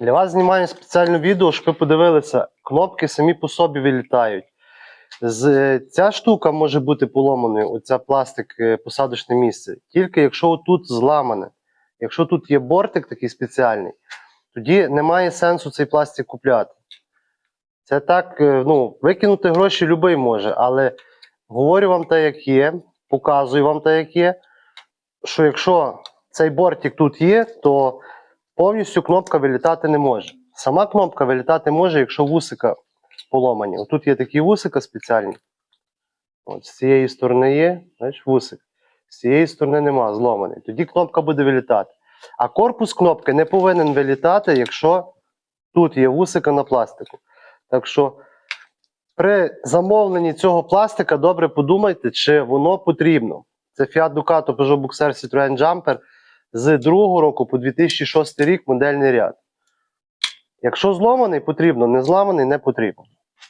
Для вас знімаю спеціальне відео, щоб ви подивилися, кнопки самі по собі вилітають. Ця штука може бути поломаною, оця пластик, е, посадочне місце, тільки якщо тут зламане. Якщо тут є бортик такий спеціальний, тоді немає сенсу цей пластик купляти. Це так, е, ну, викинути гроші любий може, але говорю вам те, як є, показую вам те, як є, що якщо цей бортик тут є, то повністю кнопка вилітати не може. Сама кнопка вилітати може, якщо вусика поломані. Тут є такі вусика спеціальні. От, з цієї сторони є, бачиш, вусик. З цієї сторони нема, зломаний. Тоді кнопка буде вилітати. А корпус кнопки не повинен вилітати, якщо тут є вусика на пластику. Так що при замовленні цього пластика добре подумайте, чи воно потрібно. Це Fiat Ducato Peugeot Boxer Citroën Jumper з 2 року по 2006 рік модельний ряд. Якщо зломаний, потрібно, не зламаний, не потрібно.